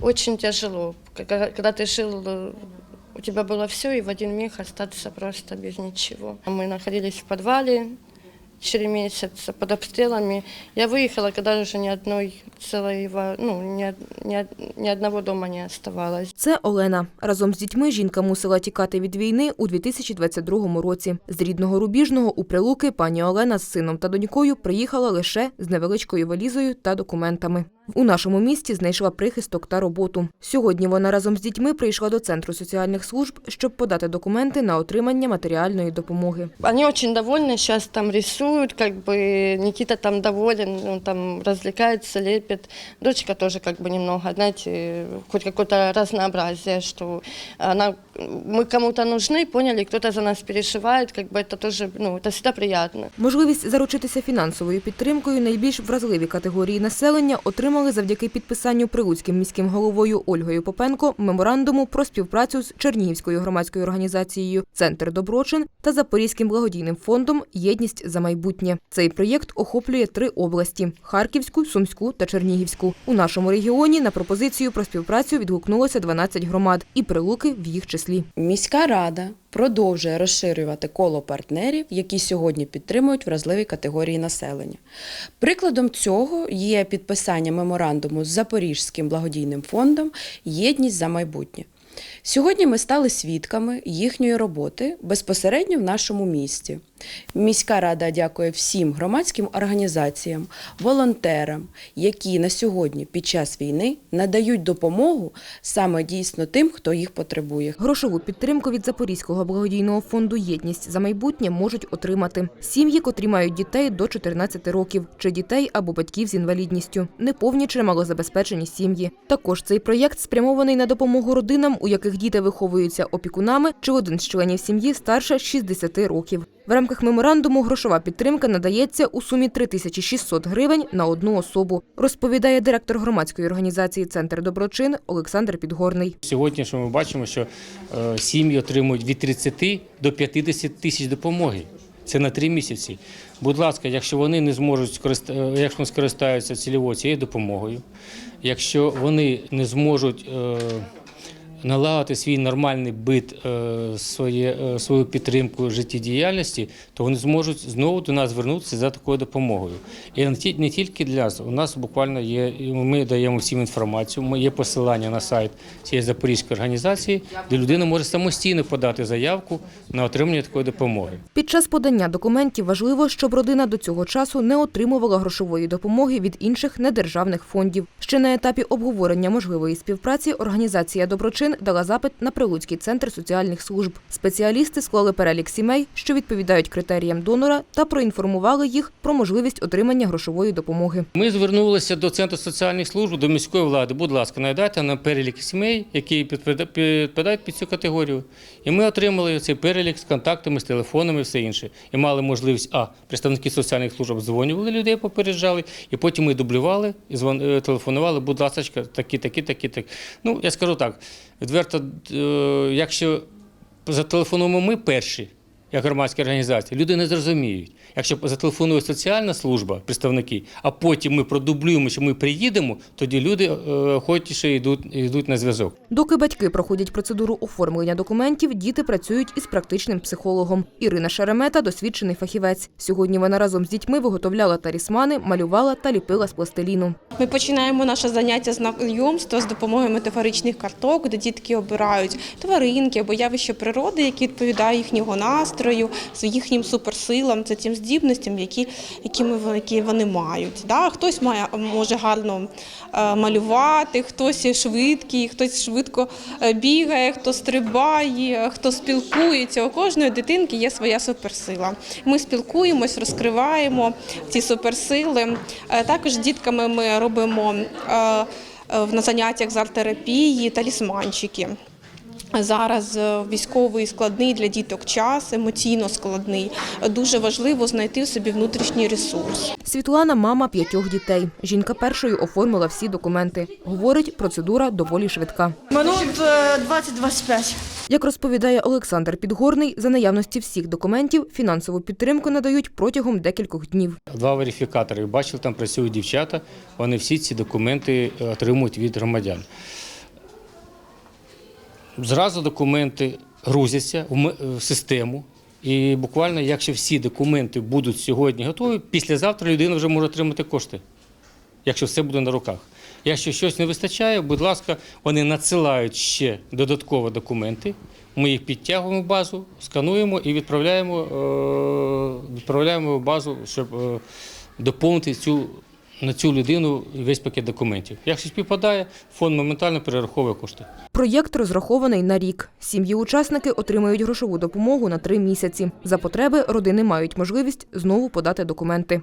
Очень тяжело, когда, когда ты жил, э, у тебя было все, и в один миг остаться просто без ничего. Мы находились в подвале 4 месяца под обстрелами. Я выехала, когда уже ни одной целой, во- ну, ни, од- ни од- ни одного дома не оставалось. Це Олена. Разом з дітьми жінка мусила тікати від війни у 2022 році. З рідного Рубіжного у Прилуки пані Олена з сином та донькою приїхала лише з невеличкою валізою та документами. У нашому місті знайшла прихисток та роботу. Сьогодні вона разом з дітьми прийшла до центру соціальних служб, щоб подати документи на отримання матеріальної допомоги. Они очень довольны, сейчас там рисуют, как бы Никита там доволен, он там развлекается, лепит. Дочка тоже как бы немного, знаете, хоть какое-то разнообразие, что она, мы кому-то нужны, поняли, кто-то за нас переживает, как бы это тоже, ну, это всегда приятно. Можливість заручитися фінансовою підтримкою найбільш вразливі категорії населення отримали завдяки підписанню прилуцьким міським головою Ольгою Попенко меморандуму про співпрацю з Чернігівською громадською організацією Центр Доброчин та Запорізьким благодійним фондом Єдність за майбутнє. Цей проєкт охоплює три області: Харківську, Сумську та Чернігівську. У нашому регіоні на пропозицію про співпрацю відгукнулося 12 громад, і прилуки в їх числі. Міська рада продовжує розширювати коло партнерів, які сьогодні підтримують вразливі категорії населення. Прикладом цього є підписання меморандуму з Запорізьким благодійним фондом Єдність за майбутнє. Сьогодні ми стали свідками їхньої роботи безпосередньо в нашому місті. Міська рада дякує всім громадським організаціям, волонтерам, які на сьогодні під час війни надають допомогу саме дійсно тим, хто їх потребує. Грошову підтримку від Запорізького благодійного фонду Єдність за майбутнє можуть отримати сім'ї, котрі мають дітей до 14 років, чи дітей або батьків з інвалідністю, неповні чи малозабезпечені сім'ї. Також цей проєкт спрямований на допомогу родинам, у яких діти виховуються опікунами, чи один з членів сім'ї старше 60 років. В рамках меморандуму грошова підтримка надається у сумі 3600 гривень на одну особу, розповідає директор громадської організації Центр доброчин Олександр Підгорний. Сьогодні що ми бачимо, що е, сім'ї отримують від 30 до 50 тисяч допомоги. Це на три місяці. Будь ласка, якщо вони не зможуть е, якщо скористаються цільовою цією допомогою, якщо вони не зможуть е, налагодити свій нормальний бит, е, своє, е, свою підтримку життєдіяльності, то вони зможуть знову до нас звернутися за такою допомогою. І не ті- не тільки для нас. У нас буквально є, ми даємо всім інформацію. Є посилання на сайт цієї запорізької організації, де людина може самостійно подати заявку на отримання такої допомоги. Під час подання документів важливо, щоб родина до цього часу не отримувала грошової допомоги від інших недержавних фондів. Ще на етапі обговорення можливої співпраці організація Доброчин дала запит на Прилуцький центр соціальних служб. Спеціалісти склали перелік сімей, що відповідають критеріям донора, та проінформували їх про можливість отримання грошової допомоги. Ми звернулися до центру соціальних служб, до міської влади. Будь ласка, надайте нам перелік сімей, які підпада- підпадають під цю категорію. І ми отримали цей перелік з контактами, з телефонами, все інше. І мали можливість, а представники соціальних служб обдзвонювали людей, попереджали, і потім ми дублювали і е, телефонували, будь ласка, такі, такі, такі, такі. Ну, я скажу так, відверто, е, якщо зателефонуємо ми перші, як громадські організації, люди не зрозуміють. Якщо зателефонує соціальна служба, представники, а потім ми продублюємо, що ми приїдемо, тоді люди е, охотіше йдуть, йдуть на зв'язок. Доки батьки проходять процедуру оформлення документів, діти працюють із практичним психологом. Ірина Шеремета – досвідчений фахівець. Сьогодні вона разом з дітьми виготовляла талісмани, малювала та ліпила з пластиліну. Ми починаємо наше заняття знайомства з допомогою метафоричних карток, де дітки обирають тваринки або явища природи, які відповідають їхнього настрою, з їхнім суперсилам, це тим здібностям, які, які, вони мають. Да? Хтось має, може гарно е, малювати, хтось швидкий, хтось швидко е, бігає, хто стрибає, хто спілкується. У кожної дитинки є своя суперсила. Ми спілкуємось, розкриваємо ці суперсили. Е, Також з дітками ми робимо е, на заняттях з арт-терапії талісманчики. Зараз е, військовий складний для діток час, емоційно складний. Дуже важливо знайти в собі внутрішній ресурс. Світлана – мама п'ятьох дітей. Жінка першою оформила всі документи. Говорить, процедура доволі швидка. Минут е, 20-25. Як розповідає Олександр Підгорний, за наявності всіх документів фінансову підтримку надають протягом декількох днів. Два верифікатори. Бачили, там працюють дівчата. Вони всі ці документи е, отримують від громадян. Зразу документи грузяться в систему. І буквально, якщо всі документи будуть сьогодні готові, післязавтра людина вже може отримати кошти, якщо все буде на руках. Якщо щось не вистачає, будь ласка, вони надсилають ще додаткові документи. Ми їх підтягуємо в базу, скануємо і відправляємо, е, відправляємо в базу, щоб е, доповнити цю, на цю людину весь пакет документів. Якщо співпадає, фонд моментально перераховує кошти. Проєкт розрахований на рік. Сім'ї-учасники отримають грошову допомогу на три місяці. За потреби родини мають можливість знову подати документи.